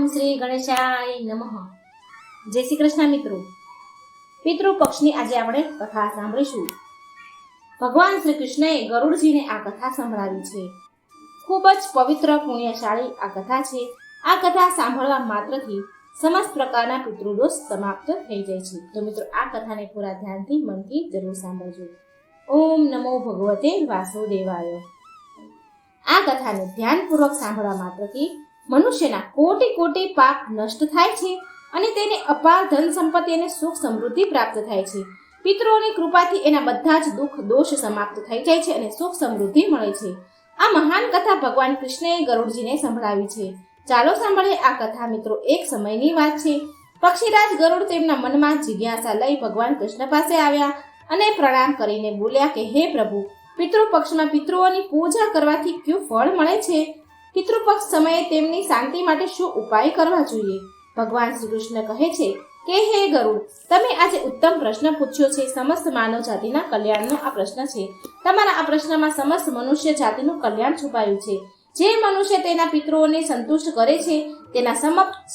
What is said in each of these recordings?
ઓમ શ્રી ગણેશાય નમઃ. જય શ્રી કૃષ્ણ મિત્રો. પિતૃ પક્ષની આજે આપણે કથા સાંભળીશું. ભગવાન શ્રી કૃષ્ણએ ગરુડજીને આ કથા સંભળાવી છે. ખૂબ જ પવિત્ર પુણ્યશાળી આ કથા છે. આ કથા સાંભળવા માત્રથી સમસ્ત પ્રકારના પિતૃદોષ સમાપ્ત થઈ જાય છે. તો મિત્રો, આ કથાને પૂરા ધ્યાનથી મનથી જરૂર સાંભળજો. ઓમ નમો ભગવતે વાસુદેવાય. આ કથાને ધ્યાનપૂર્વક સાંભળવા માત્રથી મનુષ્યના કોટી કોટી પાપ નષ્ટ થાય છે અને તેને અપાર ધન સંપત્તિ અને સુખ સમૃદ્ધિ પ્રાપ્ત થાય છે. પિતૃઓની કૃપાથી એના બધા જ દુઃખ દોષ સમાપ્ત થઈ જાય છે અને સુખ સમૃદ્ધિ મળે છે. આ મહાન કથા ભગવાન કૃષ્ણએ ગરુડજીને સંભળાવી છે. ચાલો સાંભળીએ આ કથા મિત્રો એક સમયની વાત છે. પક્ષીરાજ ગરુડ તેમના મનમાં જિજ્ઞાસા લઈ ભગવાન કૃષ્ણ પાસે આવ્યા અને પ્રણામ કરીને બોલ્યા કે, હે પ્રભુ પિતૃ પક્ષમાં પિતૃઓની પૂજા કરવાથી કયું ફળ મળે છે? પિતૃપક્ષ સમયે તેમની શાંતિ માટે શું ઉપાય કરવા જોઈએ? ભગવાન શ્રી કૃષ્ણ કહે છે કે, હે ગરુડ, તમે આજે ઉત્તમ પ્રશ્ન પૂછ્યો છે. સમસ્ત માનવ જાતિના કલ્યાણનો આ પ્રશ્ન છે. તમારા આ પ્રશ્નમાં સમસ્ત મનુષ્ય જાતિનું કલ્યાણ છુપાયું છે. જે મનુષ્ય તેના પિતૃઓને સંતુષ્ટ કરે છે, તેના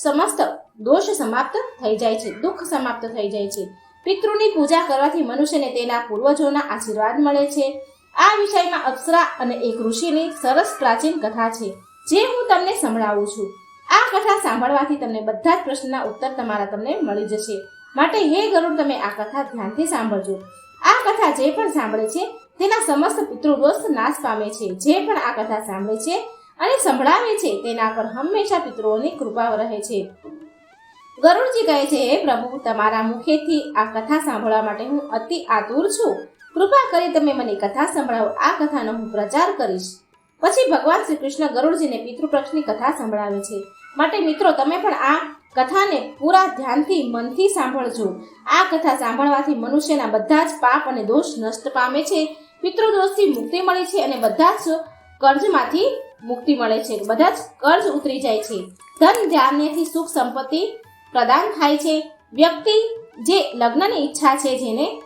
સમસ્ત દોષ સમાપ્ત થઈ જાય છે, દુઃખ સમાપ્ત થઈ જાય છે. પિતૃની પૂજા કરવાથી મનુષ્યને તેના પૂર્વજોના આશીર્વાદ મળે છે. આ વિષયમાં અપ્સરા અને એક ઋષિની સરસ પ્રાચીન કથા છે, જે હું તમને સંભળાવું છું. આ કથા સાંભળવાથી તમને બધા જ પ્રશ્નના ઉત્તર તમારા તમને મળી જશે. માટે હે ગરુડ, તમે આ કથા ધ્યાનથી સાંભળજો. આ કથા જે પણ સાંભળે છે, તેના સમસ્ત પિતૃદોષ નાશ પામે છે. જે પણ આ કથા સાંભળે છે અને સંભળાવે છે, તેના પર હંમેશા પિતૃઓની કૃપા રહે છે. ગરુડજી કહે છે, હે પ્રભુ, તમારા મુખેથી આ કથા સાંભળવા માટે હું અતિ આતુર છું. કૃપા કરી તમે મને કથા સંભળાવો. આ કથાનો હું પ્રચાર કરીશ. પછી ભગવાન શ્રી કૃષ્ણ ગરુડજીને પિતૃપક્ષની કથા સંભળાવે છે. માટે મિત્રો, તમે પણ આ કથાને પૂરા ધ્યાનથી મનથી સાંભળજો. આ કથા સાંભળવાથી મનુષ્યના બધા જ પાપ અને દોષ નષ્ટ પામે છે. પિતૃદોષથી મુક્તિ મળે છે અને બધા જ કર્જમાંથી મુક્તિ મળે છે. બધા જ કર્જ ઉતરી જાય છે. ધન, ધાન્યથી સુખ, સંપત્તિ પ્રદાન થાય છે. વ્યક્તિ જે લગ્નની ઈચ્છા છે, જેને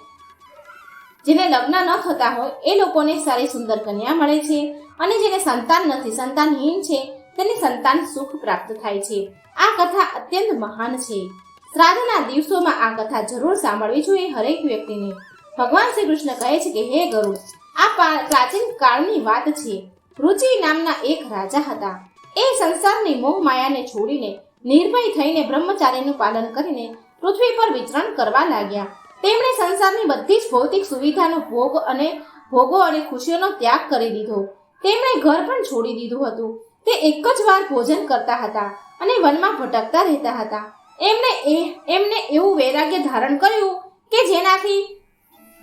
જેને લગ્ન ન થતા હોય, એ લોકોને સારી સુંદર કન્યા મળે છે. અને જેને સંતાન નથી, સંતાનહીન છે, તેને સંતાન સુખ પ્રાપ્ત થાય છે. આ કથા અત્યંત મહાન છે. શ્રાદ્ધના દિવસોમાં આ કથા જરૂર સાંભળવી જોઈએ હરેક વ્યક્તિને. ભગવાન શ્રી કૃષ્ણ કહે છે કે, હે ગરુ આ પ્રાચીન કાળની વાત છે. રુચિ નામના એક રાજા હતા. એ સંસારની મોહ માયાને છોડીને, નિર્ભય થઈને બ્રહ્મચાર્યનું પાલન કરીને પૃથ્વી પર વિચરણ કરવા લાગ્યા. તેમણે સંસારની બધી જ ભૌતિક સુવિધાનો ભોગ અને ભોગો અને ખુશીઓનો ત્યાગ કરી દીધો. તેમણે ઘર પણ છોડી દીધું હતું. તે એક જ વાર ભોજન કરતા હતા અને વનમાં ભટકતા રહેતા હતા. એમણે એ, એમને એવું વૈરાગ્ય ધારણ કર્યું કે જેનાથી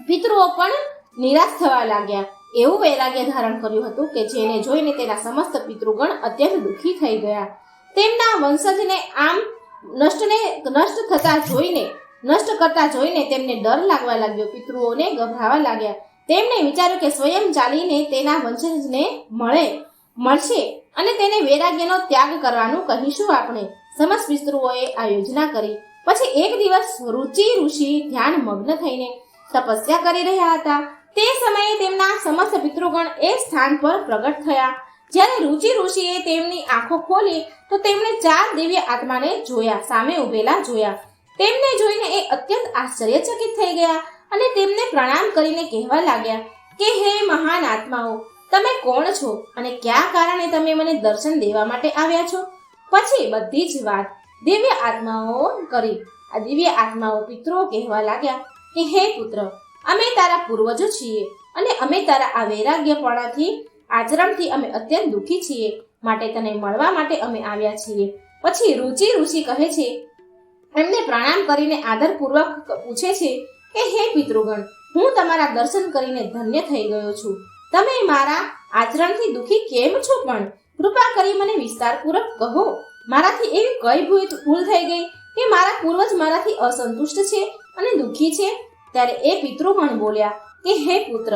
પિતૃઓ પણ નિરાશ થવા લાગ્યા. એવું વૈરાગ્ય ધારણ કર્યું હતું કે જેને જોઈને તેના સમસ્ત પિતૃગણ અત્યંત દુઃખી થઈ ગયા. તેમના વંશજને આમ નષ્ટને, નષ્ટ થતા જોઈને નષ્ટ કરતા જોઈને તેમને ડર લાગવા લાગ્યો. પિતૃઓને ગભરાવા લાગ્યા. તેમણે વિચાર્યું કે સ્વયં ચાલીને તેના વંશજને મળે, મળશે અને તેને વૈરાગ્યનો ત્યાગ કરવાનું કહીશું આપણે. સમસ્ત પિતૃઓએ આ યોજના કરી. પછી એક દિવસ રુચિ ઋષિ ધ્યાન મગ્ન થઈને તપસ્યા કરી રહ્યા હતા. તે સમયે તેમના સમસ્ત પિતૃગણ એ સ્થાન પર પ્રગટ થયા. જ્યારે રુચિ ઋષિએ તેમની આંખો ખોલી તો તેમણે ચાર દિવ્ય આત્માને જોયા, સામે ઉભેલા જોયા. તેમને જોઈને એ અત્યંત આશ્ચર્યચકિત થઈ ગયા અને તેમને પ્રણામ કરીને કહેવા લાગ્યા કે, હે મહાન આત્માઓ, તમે કોણ છો અને કયા કારણે તમે મને દર્શન દેવા માટે આવ્યા છો? પછી બધી જ વાત દિવ્ય આત્માઓ કરી. આ દિવ્ય આત્માઓ પિત્રો કહેવા લાગ્યા કે, હે પુત્ર, અમે તારા પૂર્વજો છીએ અને અમે તારા આ વૈરાગ્યપણાથી આચરણથી અમે અત્યંત દુઃખી છીએ. માટે તને મળવા માટે અમે આવ્યા છીએ. પછી રુચિ ઋષિ કહે છે એમને પ્રણામ કરીને આદરપૂર્વક પૂછે છે કે, હે પિતૃગણ, હું તમારા દર્શન કરીને ધન્ય થઈ ગયો છું. તમે મારા આચરણથી દુઃખી કેમ છો પણ? કૃપા કરી મને વિસ્તારપૂર્વક કહો. મારાથી એવી કઈ ભૂલ થઈ ગઈ કે મારા પૂર્વજ મારાથી અસંતુષ્ટ છે અને દુઃખી છે? ત્યારે એ પિતૃગણ બોલ્યા, કે હે પુત્ર,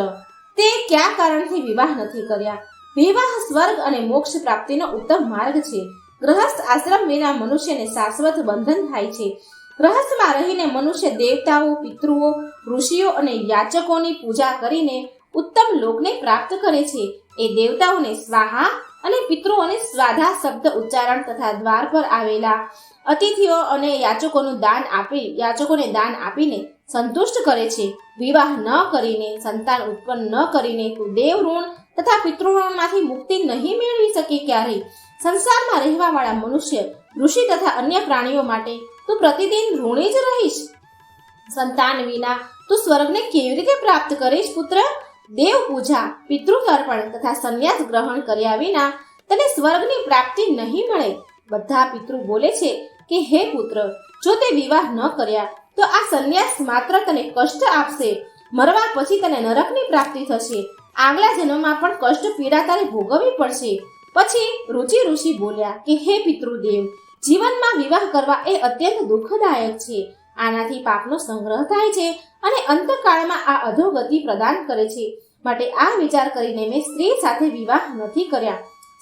તે કયા કારણથી વિવાહ નથી કર્યા? વિવાહ સ્વર્ગ અને મોક્ષ પ્રાપ્તિનો ઉત્તમ માર્ગ છે. ગ્રહસ્થ આશ્રમ વિના મનુષ્યને શાશ્વત બંધન થાય છે. ગ્રહસ્થમાં રહીને મનુષ્ય દેવતાઓ, પિતૃઓ, ઋષિઓ અને યાચકોની પૂજા કરીને ઉત્તમ લોકને પ્રાપ્ત કરે છે. એ દેવતાઓને સ્વાહા અને પિતૃઓને સ્વાધા શબ્દ ઉચ્ચારણ તથા દ્વાર પર આવેલા અતિથિઓ અને યાચકોનું દાન આપી, યાચકોને દાન આપીને સંતુષ્ટ કરે છે. વિવાહ ન કરીને, સંતાન ઉત્પન્ન ન કરીને તું દેવ ઋણ તથા પિતૃઋણમાંથી મુક્તિ નહીં મેળવી શકે ક્યારેય. સંસારમાં રહેવાવાળા મનુષ્ય, ઋષિ તથા અન્ય પ્રાણીઓ માટે તું પ્રતિદિન ઋણી જ રહીશ. સંતાન વિના તું સ્વર્ગને કેવી રીતે પ્રાપ્ત કરીશ, પુત્ર? દેવ પૂજા પિતૃ તર્પણ તથા સંન્યાસ ગ્રહણ કર્યા વિના તને સ્વર્ગની પ્રાપ્તિ નહીં મળે. બધા પિતૃ બોલે છે કે, હે પુત્ર, જો તે વિવાહ ન કર્યા, તો આ સંન્યાસ માત્ર તને કષ્ટ આપશે. મરવા પછી તને નરકની પ્રાપ્તિ થશે. આગલા જન્મમાં પણ કષ્ટ પીડા તારે ભોગવવી પડશે. પછી રુચિ ઋષિ બોલ્યા કે, હે પિતૃદેવ, જીવનમાં વિવાહ કરવા એ અત્યંત દુઃખદાયક છે. આનાથી પાપનો સંગ્રહ થાય છે અને અંતકાળમાં આ અધોગતિ પ્રદાન કરે છે. માટે આ વિચાર કરીને મેં સ્ત્રી સાથે વિવાહ નથી કર્યા.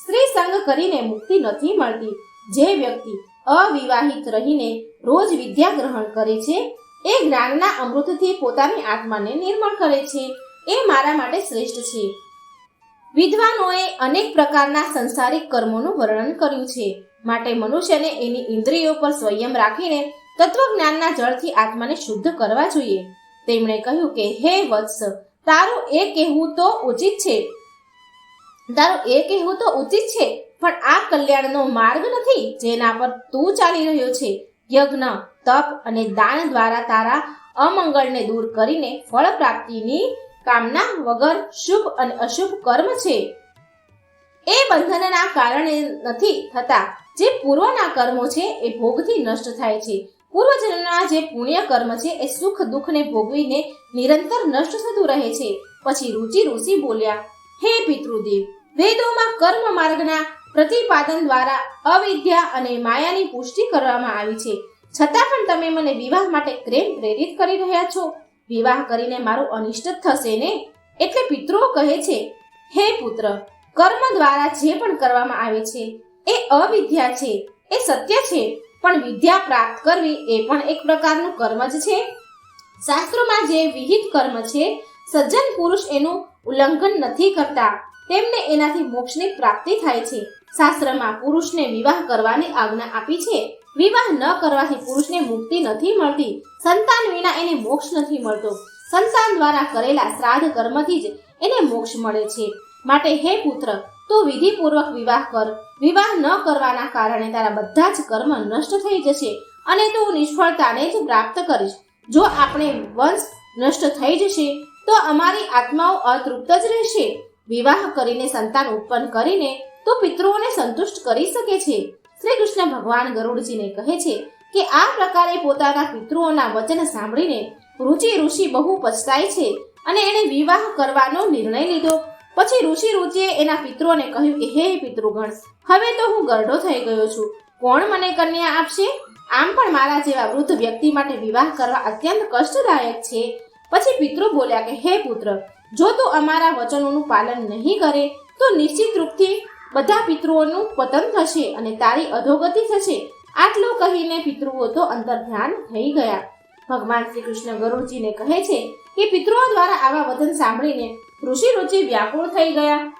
સ્ત્રી સંગ કરીને મુક્તિ નથી મળતી. જે વ્યક્તિ અવિવાહિત રહીને રોજ વિદ્યા ગ્રહણ કરે છે, એ જ્ઞાનના અમૃતથી પોતાની આત્માને નિર્મળ કરે છે. એ મારા માટે શ્રેષ્ઠ છે. વિદ્વાનોએ અનેક પ્રકારના સંસારિક કર્મોનું વર્ણન કર્યું છે. માટે મનુષ્યને એની ઇન્દ્રિયો પર સંયમ રાખીને તત્વજ્ઞાનના જળથી આત્માને શુદ્ધ કરવા જોઈએ. તેમણે કહ્યું કે, હે વત્સ, તારું એ કહેવું તો ઉચિત છે. તારું એ કહેવું તો ઉચિત છે, પણ આ કલ્યાણનો માર્ગ નથી જેના પર તું ચાલી રહ્યો છે. યજ્ઞ, તપ અને દાન દ્વારા તારા અમંગળને દૂર કરીને ફળ પ્રાપ્તિની કામના વગર શુભ અને અશુભ કર્મ છે. એ બંધનના કારણે નથી થતા. જે પૂર્વના કર્મો છે એ ભોગથી નષ્ટ થાય છે. પૂર્વજન્મના જે પુણ્ય કર્મ છે એ સુખ દુઃખને ભોગવીને નિરંતર નષ્ટ થતું રહે છે. પછી રુચિ ઋષિ બોલ્યા, હે પિતૃદેવ, વેદોમાં કર્મ માર્ગના પ્રતિપાદન દ્વારા અવિદ્યા અને માયાની પુષ્ટિ કરવામાં આવી છે. છતાં પણ તમે મને વિવાહ માટે પ્રેમ પ્રેરિત કરી રહ્યા છો. વિવાહ કરીને મારું અનિષ્ટ થશે ને? એટલે પિતૃઓ કહે છે, હે પુત્ર, કર્મ દ્વારા જે પણ કરવામાં આવે છે, એ અવિદ્યા છે, એ સત્ય છે, પણ વિદ્યા પ્રાપ્ત કરવી એ પણ એક પ્રકારનું કર્મ જ છે. શાસ્ત્રોમાં જે વિહિત કર્મ છે, સજ્જન પુરુષ એનું ઉલ્લંઘન નથી કરતા, તેમને એનાથી મોક્ષની પ્રાપ્તિ થાય છે. શાસ્ત્રમાં પુરુષને વિવાહ કરવાની આજ્ઞા આપી છે. વિવાહ ન કરવાથી પુરુષને મુક્તિ નથી મળતી. સંતાન વિના એને મોક્ષ નથી મળતો. સંતાન દ્વારા કરેલા શ્રાદ્ધ કર્મથી જ એને મોક્ષ મળે છે. માટે હે પુત્ર, તું વિધિપૂર્વક વિવાહ કર. વિવાહ ન કરવાના કારણે તારા બધા જ કર્મ નષ્ટ થઈ જશે અને તું નિષ્ફળતાને જ પ્રાપ્ત કરીશ. જો આપણે વંશ નષ્ટ થઈ જશે, તો અમારી આત્માઓ અતૃપ્ત જ રહેશે. વિવાહ કરીને સંતાન ઉત્પન્ન કરીને તો પિતૃઓને સંતુષ્ટ કરી શકે છે. શ્રી કૃષ્ણ ભગવાન ગરુડજીને કહે છે કે આ પ્રકારે પોતાના પિતૃઓના વચન સાંભળીને રુચિ ઋષિ બહુ પછતાય છે અને એણે વિવાહ કરવાનો નિર્ણય લીધો. પછી ઋષિ રુચિએ એના પિતૃઓને કહ્યું કે હે પિતૃગણ, હવે તો હું ગરડો થઈ ગયો છું. કોણ મને કન્યા આપશે? આમ પણ મારા જેવા વૃદ્ધ વ્યક્તિ માટે વિવાહ કરવા અત્યંત કષ્ટદાયક છે. પછી પિતૃ બોલ્યા કે, હે પુત્ર, જો તું અમારા વચનોનું પાલન નહીં કરે, તો નિશ્ચિત રૂપથી બધા પિતૃઓનું પતન થશે અને તારી અધોગતિ થશે. આટલું કહીને પિતૃઓ તો અંતર ધ્યાન થઈ ગયા. ભગવાન શ્રી કૃષ્ણ ગરુડજીને કહે છે કે પિતૃઓ દ્વારા આવા વચન સાંભળીને ઋષિ રુચિ વ્યાકુળ થઈ ગયા.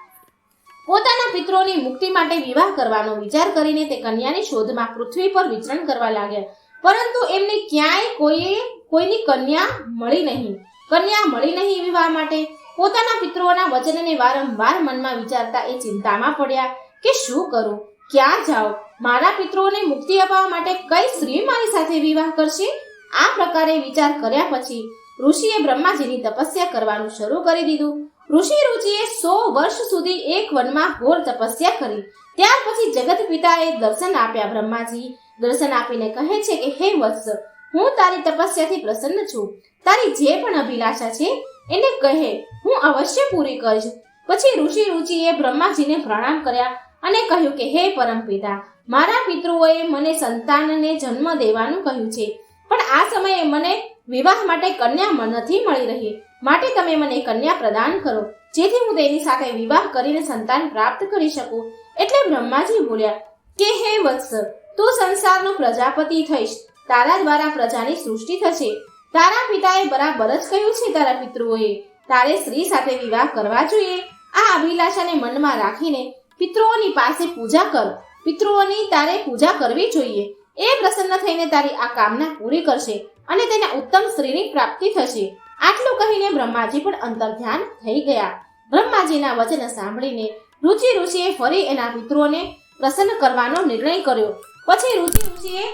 પોતાના પિતૃઓની મુક્તિ માટે વિવાહ કરવાનો વિચાર કરીને તે કન્યાની શોધમાં પૃથ્વી પર વિચરણ કરવા લાગ્યા. પરંતુ એમને ક્યાંય કોઈએ કોઈની કન્યા મળી નહીં. કન્યા મળી નહીં વિવાહ માટે. પોતાના પિતૃઓના વચનને વારંવાર મનમાં વિચારતા એ ચિંતામાં પડ્યા કે શું કરું? ક્યાં જાઉં? મારા પિતૃઓને મુક્તિ અપાવવા માટે કઈ સ્ત્રી મારી સાથે વિવાહ કરશે? આ પ્રકારે વિચાર કર્યા પછી ઋષિએ બ્રહ્માજીની તપસ્યા કરવાનું શરૂ કરી દીધું. ઋષિ રુચિએ સો વર્ષ સુધી એક વનમાં ઘોર તપસ્યા કરી. ત્યાર પછી જગત પિતાએ દર્શન આપ્યા બ્રહ્માજી. દર્શન આપીને કહે છે કે, હે વત્સ, હું તારી તપસ્યાથી પ્રસન્ન છું. તારી જે પણ અભિલાષા છે એને કહે, હું અવશ્ય પૂરી કરીશ. પછી ઋષિ રુચિએ બ્રહ્માજીને પ્રણામ કર્યા અને કહ્યું કે, હે પરમપિતા મારા પિતૃઓએ મને સંતાનને જન્મ દેવાનું કહ્યું છે, પણ આ સમયે મને વિવાહ માટે કન્યા નથી મળી રહી. માટે તમે મને કન્યા પ્રદાન કરો, જેથી હું તેની સાથે વિવાહ કરીને સંતાન પ્રાપ્ત કરી શકું. એટલે બ્રહ્માજી બોલ્યા, કે હે વત્સ, તું સંસારનો પ્રજાપતિ થઈશ. તારા દ્વારા પ્રજાની સૃષ્ટિ થશે. તારા પિતાએ બરાબર જ કહ્યું છે તારા પિતૃઓએ. તારે સ્ત્રી સાથે વિવાહ કરવા જોઈએ. આ અભિલાષાને મનમાં રાખીને પિતૃઓની પાસે પૂજા કર. પિતૃઓની તારે પૂજા કરવી જોઈએ. એ પ્રસન્ન થઈને તારી આ કામના પૂરી કરશે અને તેને ઉત્તમ સ્ત્રીની પ્રાપ્તિ થશે. આટલું કહીને બ્રહ્માજી પણ અંતર ધ્યાન થઈ ગયા. બ્રહ્માજીના વચન સાંભળીને રુચિ ઋષિએ ફરી એના પિતૃઓને પ્રસન્ન કરવાનો નિર્ણય કર્યો. પછી રુચિ ઋષિએ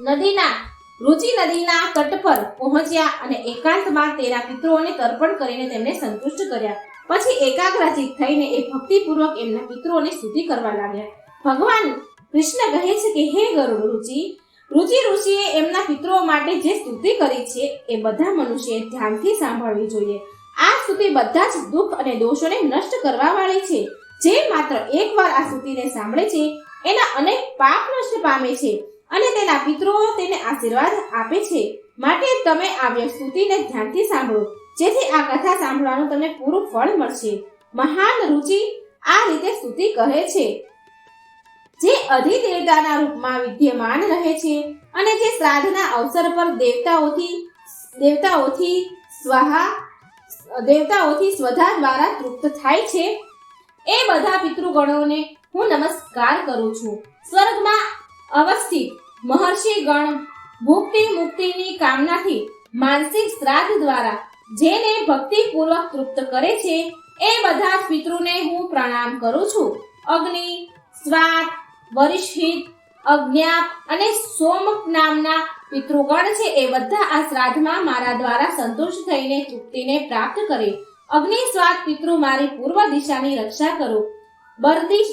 નદીના રુચિ નદીના તટ પર પહોંચ્યા અને એકાંતમાં તેના પિત્રોને તર્પણ કરીને તેમને સંતુષ્ટ કર્યા. પછી એકાગ્રચિત થઈને એ ભક્તિપૂર્વક એમના પિત્રોને સ્તુતિ કરવા લાગ્યા. ભગવાન કૃષ્ણ કહે છે કે, હે ગરુડ રુચિ રુચિ ઋષિએ એમના પિત્રો માટે જે સ્તુતિ કરી છે એ બધા મનુષ્યએ ધ્યાનથી સાંભળવી જોઈએ. આ સ્તુતિ બધા જ દુઃખ અને દોષોને નષ્ટ કરવા વાળી છે. જે માત્ર એકવાર આ સ્તુતિને સાંભળે છે, એના અનેક પાપ નષ્ટ પામે છે. અને તેના પિતૃઓ તેને આશીર્વાદ આપે છે. માટે તમે આ સ્તુતિને ધ્યાનથી સાંભળો. જેથી આ કથા સાંભળવાનું તમને પૂરું ફળ મળશે. મહાન રુચિ આ રીતે સ્તુતિ કહે છે. જે અધિદેવતાના રૂપમાં વિદ્યમાન રહે છે અને જે શ્રાદ્ધના અવસર પર દેવતાઓથી દેવતાઓથી સ્વાહા, દેવતાઓથી સ્વધા દ્વારા તૃપ્ત થાય છે, એ બધા પિતૃગણોને હું નમસ્કાર કરું છું. સ્વર્ગમાં અવસ્થિત. મહર્ષિ ગણ ભુક્તિ મુક્તિની કામનાથી માનસિક શ્રાદ્ધ દ્વારા જેને ભક્તિપૂર્વક તૃપ્ત કરે છે, એ બધા પિતૃને હું પ્રણામ કરું છું. અગ્નિ સ્વાત વરિષ્ઠિત અજ્ઞાપ અને સોમ નામના પિતૃગણ છે, એ બધા આ શ્રાદ્ધમાં મારા દ્વારા સંતુષ્ટ થઈને તૃપ્તિને પ્રાપ્ત કરે. અગ્નિ સ્વાત પિતૃ મારી પૂર્વ દિશાની રક્ષા કરો. બરદિશ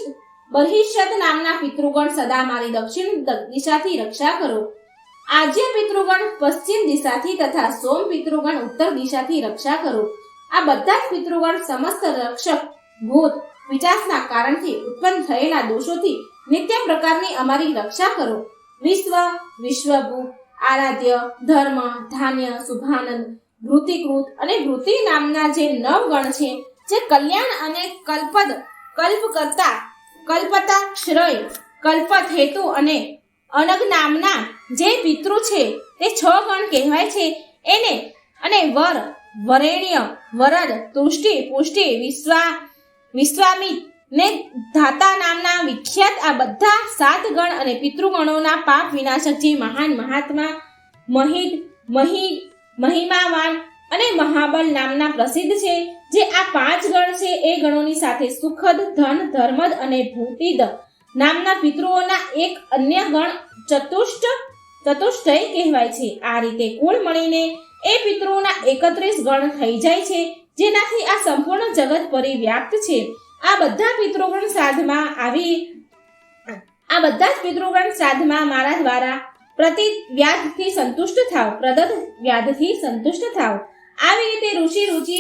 બહિષ્યત નામના પિતૃગણ સદા મારી દક્ષિણ દિશાથી રક્ષા કરો. આજે પિતૃગણ પશ્ચિમ દિશાથી તથા સોમ પિતૃગણ ઉત્તર દિશાથી રક્ષા કરો. આ બધા જ પિતૃગણ સમસ્ત રક્ષક ભૂત વિચાસના કારણથી ઉત્પન્ન થયેલા દોષોથી નિત્ય પ્રકારની અમારી રક્ષા કરો. વિશ્વ, વિશ્વભૂત, આરાધ્ય, ધર્મ, ધાન્ય, શુભાનંદ વૃતિકૃત અને વૃતિ નામના જે નવ ગણ છે, જે કલ્યાણ અને કલ્પદ, કલ્પ કરતા કલ્પતા શ્રય, કલ્પત હેતુ અને અનગ નામના જે પિતૃ છે, તે છ ગણ કહેવાય છે. એને અને વર, વરેણ્ય, વરદ, તુષ્ટિ, પુષ્ટિ, વિશ્વા વિશ્વામિત ને ધાતા નામના વિખ્યાત આ બધા સાત ગણ અને પિતૃગણોના પાપ વિનાશક જે મહાન મહાત્મા, મહિદ, મહી, મહિમાવાન અને મહાબલ નામના પ્રસિદ્ધ છે, જે આ પાંચ ગણ છે એ ગણોની સાથે સુખદ, ધન, ધર્મદ અને ભૂતિદ નામના પિતૃઓના એક અન્ય ગણ ચતુષ્ટ, ચતુષ્ટય કહેવાય છે. આ રીતે કુલ મળીને એ પિતૃઓના એકત્રીસ ગણ થઈ જાય છે, જેનાથી આ સંપૂર્ણ જગત પરિવ્યાપ્ત છે. આ બધા પિતૃગણ સાધમાં આવી, આ બધા જ પિતૃગણ શ્રાદ્ધમાં મારા દ્વારા પ્રતિ વ્યાધથી સંતુષ્ટ થાવ પ્રદત્ત વ્યાધથી સંતુષ્ટ થાવ આવી રીતે ઋષિ રુચિ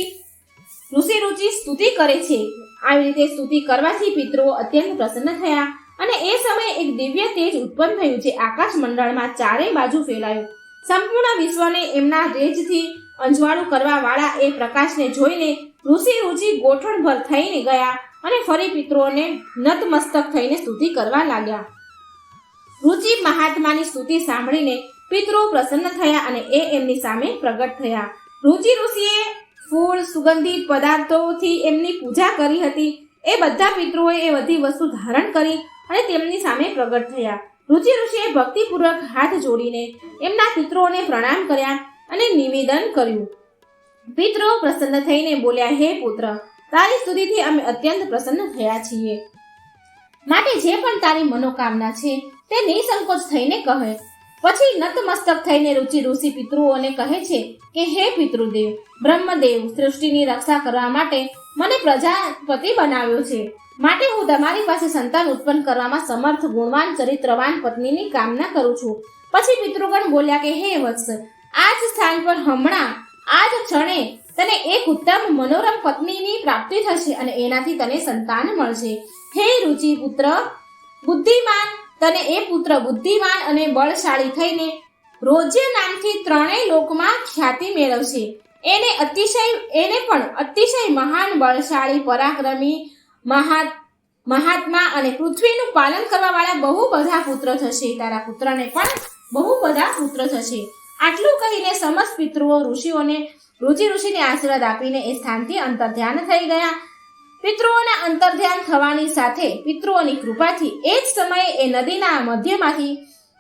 ઋષિ રુચિ સ્તુતિ કરે છે. આવી રીતે સ્તુતિ કરવાથી પિતૃઓ અત્યંત પ્રસન્ન થયા અને એ સમયે એક દિવ્ય તેજ ઉત્પન્ન થયું જે આકાશ મંડળમાં ચારે બાજુ ફેલાયું. સંપૂર્ણ વિશ્વને એમના રેજથી અંજવાળું કરવા વાળા એ પ્રકાશને જોઈને ઋષિ રુચિ ગોઠણભર થઈને ગયા અને ફરી પિતૃઓને નતમસ્તક થઈને સ્તુતિ કરવા લાગ્યા. રુચિ મહાત્માની સ્તુતિ સાંભળીને પિતૃ પ્રસન્ન થયા અને એ એમની સામે પ્રગટ થયા. રુચિ ઋષિએ ફૂલ સુગંધિત પદાર્થોથી એમની પૂજા કરી હતી. એ બધા પિતૃઓએ એ બધી વસ્તુ ધારણ કરી અને તેમની સામે પ્રગટ થયા. રુચિ ઋષિએ ભક્તિપૂર્વક હાથ જોડીને એમના પિતૃઓને પ્રણામ કર્યા અને નિવેદન કર્યું. પિતૃઓ પ્રસન્ન થઈને બોલ્યા, હે પુત્ર, તારી સ્તુતિથી અમે અત્યંત પ્રસન્ન થયા છીએ. માટે જે પણ તારી મનોકામના છે, તે નિસંકોચ થઈને કહે. પછી નતમસ્તક થઈને રુચિ ઋષિ પિતૃઓને કહે છે કે, હે પિતૃદેવ, બ્રહ્મદેવ, સૃષ્ટિની રક્ષા કરવા માટે મને પ્રજાપતિ બનાવ્યો છે. માટે હું તમારી પાસે સંતાન ઉત્પન્ન કરવામાં સમર્થ, ગુણવાન, ચરિત્રવાન પત્નીની કામના કરું છું. પછી પિતૃગણ બોલ્યા કે, હે વત્સ આ જ સ્થાન પર હમણાં આ જ ક્ષણે તને એક ઉત્તમ મનોરમ પત્નીની પ્રાપ્તિ થશે અને એનાથી તને સંતાન મળશે. હે રુચિ પુત્ર, બુદ્ધિમાન તને એ પુત્ર બુદ્ધિમાન અને બળશાળી થઈને રોજ્ય નામથી ત્રણેય લોકમાં ખ્યાતિ મેળવશે. એને અતિશય, એને પણ અતિશય મહાન બળશાળી, પરાક્રમી મહાત મહાત્મા અને પૃથ્વીનું પાલન કરવાવાળા બહુ બધા પુત્ર થશે. તારા પુત્રને પણ બહુ બધા પુત્ર થશે. આટલું કહીને સમસ્ત પિતૃઓ ઋષિઓને ઋષિ ઋષિને આશીર્વાદ આપીને એ સ્થાનથી અંતર ધ્યાન થઈ ગયા. પિતૃઓના અંતર્ધ્યાન થવાની સાથે પિતૃઓની કૃપાથી એ જ સમયે એ નદીના મધ્યમાંથી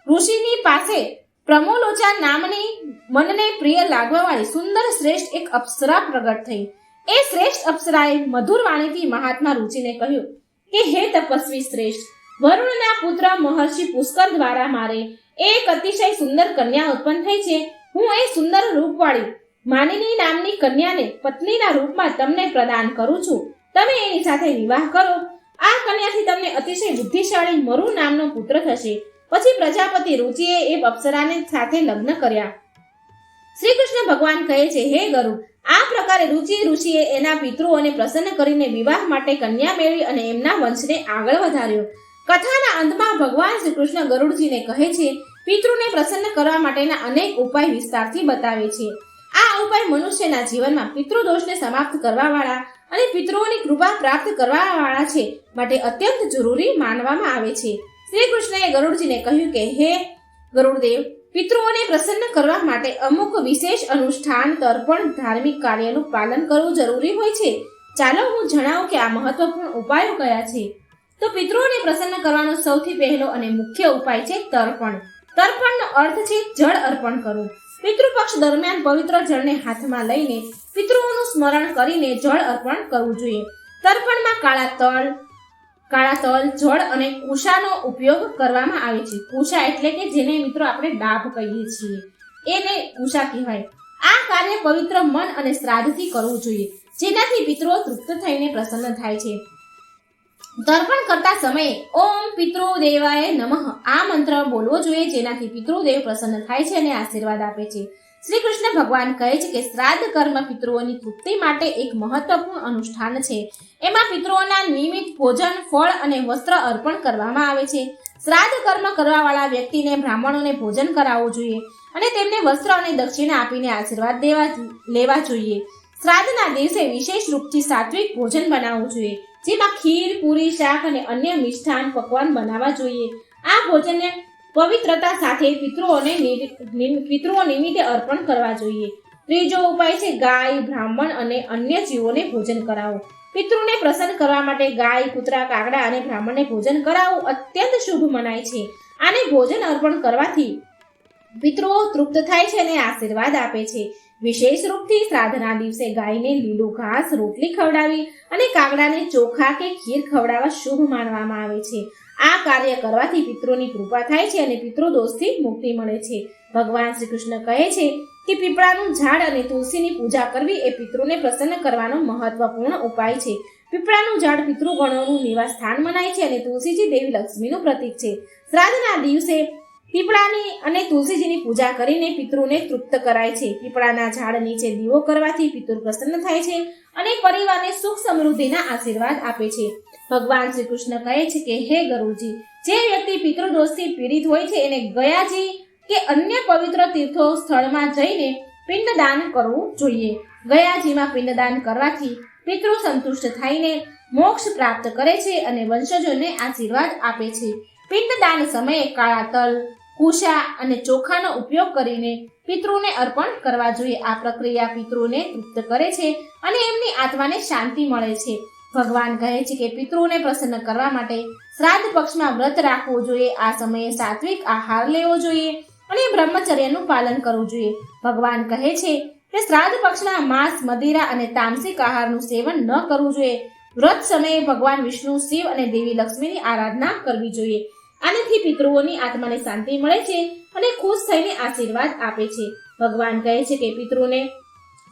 ઋષિની પાસે પ્રમોલોચા નામની મનને પ્રિય લાગવાવાળી સુંદર શ્રેષ્ઠ એક અપ્સરા પ્રગટ થઈ. એ શ્રેષ્ઠ અપ્સરાએ મધુર વાણીથી મહાત્મા ઋષિને કહ્યું કે, હે તપસ્વી શ્રેષ્ઠ, વરુણના પુત્ર મહર્ષિ પુષ્કર દ્વારા મારે એક અતિશય સુંદર કન્યા ઉત્પન્ન થઈ છે. હું એ સુંદર રૂપવાળી માનિની નામની કન્યાને પત્નીના રૂપમાં તમને પ્રદાન કરું છું. તમે એની સાથે વિવાહ કરો. આ કન્યાથી તમને અતિશય બુદ્ધિશાળી મરુ નામનો પુત્ર થશે. પછી પ્રજાપતિ રુચિએ એ અપ્સરાને સાથે લગ્ન કર્યા. શ્રી કૃષ્ણ ભગવાન કહે છે, હે ગરુ, આ પ્રકારે રુચિ ઋષિએ એના પિતૃઓને પ્રસન્ન કરીને વિવાહ માટે કન્યા મેળવી અને એમના વંશને આગળ વધાર્યો. કથાના અંતમાં ભગવાન શ્રી કૃષ્ણ ગરુડજીને કહે છે, પિતૃને પ્રસન્ન કરવા માટેના અનેક ઉપાય વિસ્તારથી બતાવે છે. આ ઉપાય મનુષ્યના જીવનમાં પિતૃદોષને સમાપ્ત કરવાવાળા અને પિતૃઓની કૃપા પ્રાપ્ત કરવાવાળા છે માટે અત્યંત જરૂરી માનવામાં આવે છે. શ્રી કૃષ્ણએ ગરુડજીને કહ્યું કે, હે ગરુડદેવ, પિતૃઓને પ્રસન્ન કરવા માટે અમુક વિશેષ અનુષ્ઠાન, તર્પણ, ધાર્મિક કાર્યનું પાલન કરવું જરૂરી હોય છે. ચાલો હું જણાવું કે આ મહત્વપૂર્ણ ઉપાયો કયા છે. તો પિતૃઓને પ્રસન્ન કરવાનો સૌથી પહેલો અને મુખ્ય ઉપાય છે તર્પણ. તર્પણનો અર્થ છે જળ અર્પણ કરવું. પિતૃપક્ષ દરમિયાન પવિત્ર જળને હાથમાં લઈને પિતૃઓનું સ્મરણ કરીને જળ અર્પણ કરવું જોઈએ. તર્પણમાં કાળા તલ કાળા તલ, જળ અને કુશાનો ઉપયોગ કરવામાં આવે છે. કુશા એટલે કે જેને મિત્રો આપણે ડાભ કહીએ છીએ. એને કુશા કહેવાય. આ કાર્ય પવિત્ર મન અને શ્રાદ્ધથી કરવું જોઈએ. જેનાથી પિતૃઓ તૃપ્ત થઈને પ્રસન્ન થાય છે. તર્પણ કરતા સમયે ઓમ પિતૃદેવાય નમઃ. આ મંત્ર બોલવો જોઈએ જેનાથી પિતૃદેવ પ્રસન્ન થાય છે અને આશીર્વાદ આપે છે. શ્રી કૃષ્ણ ભગવાન કહે છે કે શ્રાદ્ધ કર્મ પિતૃઓની તૃપ્તિ માટે એક મહત્વપૂર્ણ અનુષ્ઠાન છે. એમાં પિતૃઓના નિયમિત ભોજન, ફળ અને વસ્ત્ર અર્પણ કરવામાં આવે છે. શ્રાદ્ધ કર્મ કરવાવાળા વ્યક્તિને બ્રાહ્મણોને ભોજન કરાવવું જોઈએ અને તેમને વસ્ત્ર અને દક્ષિણા આપીને આશીર્વાદ દેવા લેવા જોઈએ. શ્રાદ્ધના દિવસે વિશેષ રૂપથી સાત્વિક ભોજન બનાવવું જોઈએ. જેમાં ખીર, પૂરી, શાક અને અન્ય મિષ્ઠાન પકવાન બનાવવા જોઈએ. આ ભોજનને પવિત્રતા સાથે પિતૃઓને પિતૃઓ નિમિત્તે અર્પણ કરવા જોઈએ. ત્રીજો ઉપાય છે ગાય, બ્રાહ્મણ અને અન્ય જીવોને ભોજન કરાવો પિતૃને પ્રસન્ન કરવા માટે ગાય, કૂતરા, કાગડા અને બ્રાહ્મણને ભોજન કરાવવું અત્યંત શુભ મનાય છે. આને ભોજન અર્પણ કરવાથી પિતૃઓ તૃપ્ત થાય છે અને આશીર્વાદ આપે છે. વિશેષ રૂપથી શ્રાદ્ધના દિવસે ગાયને લીલું ઘાસ, રોટલી ખવડાવી અને કાગડાને ચોખા કે ખીર ખવડાવવા શુભ માનવામાં આવે છે. આ કાર્ય કરવાથી પિતૃની કૃપા થાય છે અને પિતૃદોષથી મુક્તિ મળે છે. ભગવાન શ્રી કૃષ્ણ કહે છે કે પીપળાનું ઝાડ અને તુલસીની પૂજા કરવી એ પિતૃને પ્રસન્ન કરવાનો મહત્વપૂર્ણ ઉપાય છે. પીપળાનું ઝાડ પિતૃગણોનું નિવાસ સ્થાન મનાય છે અને તુલસીજી દેવી લક્ષ્મીનું પ્રતીક છે. શ્રાદ્ધના દિવસે પીપળાની અને તુલસીજીની પૂજા કરીને પિતૃને તૃપ્ત કરાય છે. પીપળાના ઝાડ નીચે દીવો કરવાથી પિતૃ પ્રસન્ન થાય છે અને પરિવારને સુખ સમૃદ્ધિના આશીર્વાદ આપે છે. ભગવાન શ્રી કૃષ્ણ કહે છે કે, હે ગરુજી જે વ્યક્તિ પિતૃદોષથી પીડિત હોય છે, એને ગયાજી કે અન્ય પવિત્ર તીર્થો સ્થળમાં જઈને પિંડદાન કરવું જોઈએ. ગયાજીમાં પિંડદાન કરવાથી પિતૃ સંતુષ્ટ થઈને મોક્ષ પ્રાપ્ત કરે છે અને વંશજોને આશીર્વાદ આપે છે. પિંડદાન સમયે કાળા તલ કુશા અને ચોખાનો ઉપયોગ કરીને પિતૃને અર્પણ કરવા જોઈએ. આ પ્રક્રિયા પિતૃને તૃપ્ત કરે છે અને એમની આત્માને શાંતિ મળે છે. ભગવાન કહે છે કે પિતૃને પ્રસન્ન કરવા માટે શ્રાદ્ધ પક્ષમાં વ્રત રાખવું જોઈએ. આ સમયે સાત્વિક આહાર લેવો જોઈએ અને બ્રહ્મચર્યનું પાલન કરવું જોઈએ. ભગવાન કહે છે કે શ્રાદ્ધ પક્ષના માંસ, મદિરા અને તામસિક આહારનું સેવન ન કરવું જોઈએ. વ્રત સમયે ભગવાન વિષ્ણુ, શિવ અને દેવી લક્ષ્મીની આરાધના કરવી જોઈએ. આનાથી પિતૃઓની આત્માને શાંતિ મળે છે અને ખુશ થઈને આશીર્વાદ આપે છે. ભગવાન કહે છે કે પિતૃને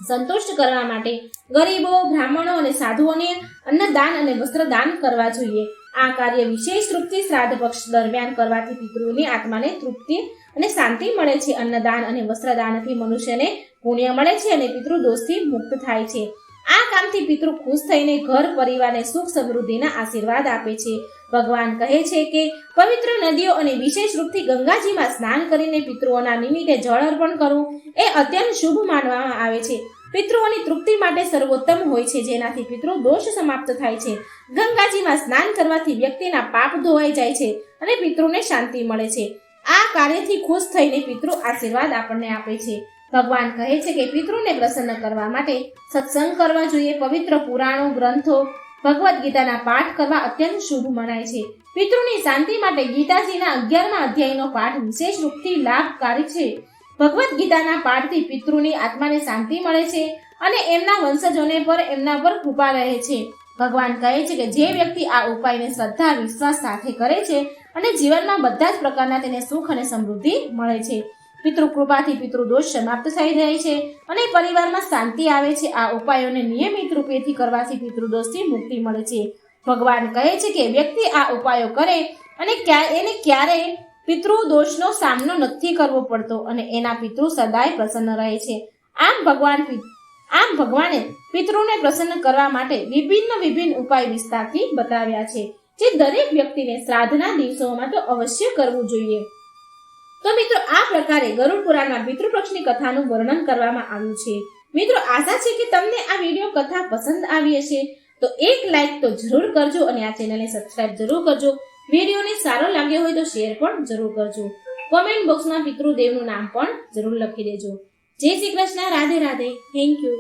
સંતુષ્ટ કરવા માટે ગરીબો, બ્રાહ્મણો અને સાધુઓને અન્નદાન અને વસ્ત્રદાન કરવા જોઈએ. આ કાર્ય વિશેષ રૂપથી શ્રાદ્ધ પક્ષ દરમિયાન કરવાથી પિતૃની આત્માને તૃપ્તિ અને શાંતિ મળે છે. અન્નદાન અને વસ્ત્રદાનથી મનુષ્યને પુણ્ય મળે છે અને પિતૃ દોષથી મુક્ત થાય છે. આ કામથી પિતૃ ખુશ થઈને ઘર પરિવારને સુખ સમૃદ્ધિના આશીર્વાદ આપે છે. ભગવાન કહે છે કે, પવિત્ર નદીઓ અને વિશેષ રૂપથી ગંગાજીમાં સ્નાન કરીને પિતૃઓના નિમિત્તે જળ અર્પણ કરવું એ અત્યંત શુભ માનવામાં આવે છે. પિતૃઓની તૃપ્તિ માટે સર્વોત્તમ હોય છે, જેનાથી પિતૃ દોષ સમાપ્ત થાય છે. ગંગાજીમાં સ્નાન કરવાથી વ્યક્તિના પાપ ધોવાઈ જાય છે અને પિતૃને શાંતિ મળે છે. આ કાર્યથી ખુશ થઈને પિતૃ આશીર્વાદ આપણને આપે છે. ભગવાન કહે છે કે પિતૃને પ્રસન્ન કરવા માટે સત્સંગ કરવા જોઈએ. પવિત્ર પુરાણો, ગ્રંથો, ભગવદ્ ગીતાના પાઠ કરવા અત્યંત શુભ મનાય છે. પિતૃની શાંતિ માટે ગીતાજીના અગિયારમા અધ્યાયનો પાઠ વિશેષ રૂપથી લાભકારી છે. ભગવદ્ ગીતાના પાઠથી પિતૃની આત્માને શાંતિ મળે છે અને એમના વંશજોને પર એમના પર કૃપા રહે છે. ભગવાન કહે છે કે જે વ્યક્તિ આ ઉપાયને શ્રદ્ધા, વિશ્વાસ સાથે કરે છે અને જીવનમાં બધા જ પ્રકારના તેને સુખ અને સમૃદ્ધિ મળે છે. પિતૃ કૃપાથી પિતૃ સમાપ્ત થઈ જાય છે અને પરિવારમાં શાંતિ આવે છે. આ ઉપાયોને નિયમિત રૂપેથી કરવાથી પિતૃદોષથી મુક્તિ મળે છે. ભગવાન કહે છે કે વ્યક્તિ આ ઉપાયો કરે અને ક્યા એને ક્યારેય પિતૃ દોષનો સામનો નથી કરવો પડતો અને એના પિતૃ સદાય પ્રસન્ન રહે છે. આમ ભગવાન આમ ભગવાને પિતૃને પ્રસન્ન કરવા માટે વિભિન્ન વિભિન્ન ઉપાય વિસ્તારથી બતાવ્યા છે, જે દરેક વ્યક્તિને શ્રાદ્ધના દિવસોમાં તો અવશ્ય કરવું જોઈએ. તો મિત્રો, આ પ્રકારે ગરુડ પુરાણમાં પિતૃપક્ષની કથાનું વર્ણન કરવામાં આવ્યું છે. મિત્રો, આશા છે કે તમને આ વીડિયો કથા પસંદ આવી હશે. તો એક લાઈક તો જરૂર કરજો અને આ ચેનલને સબસ્ક્રાઇબ જરૂર કરજો. વિડીયોને સારો લાગ્યો હોય તો શેર પણ જરૂર કરજો. કોમેન્ટ બોક્સમાં પિતૃદેવનું નામ પણ જરૂર લખી દેજો. જય શ્રી કૃષ્ણ, રાધે રાધે. Thank you